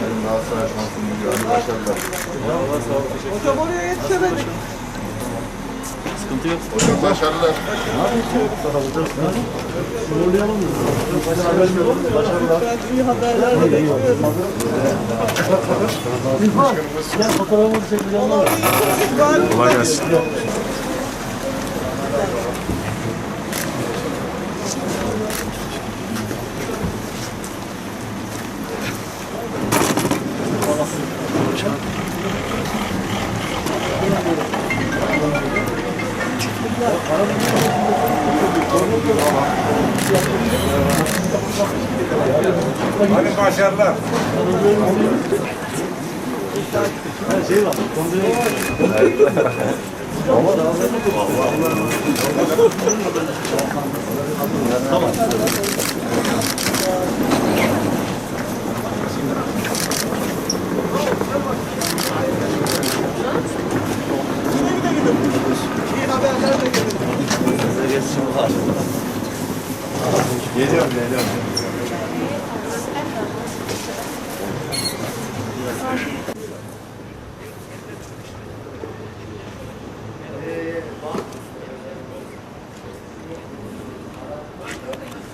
Yani Galatasaray şampiyonu gibi. Hadi başarılar. Hocam oraya yetişemedik. Sıkıntı yok. Hocam başarılar. Ben iyi haberlerle bekliyorum. Kolay gelsin. Hadi başarılar. İyi Geliyorum, geliyorum.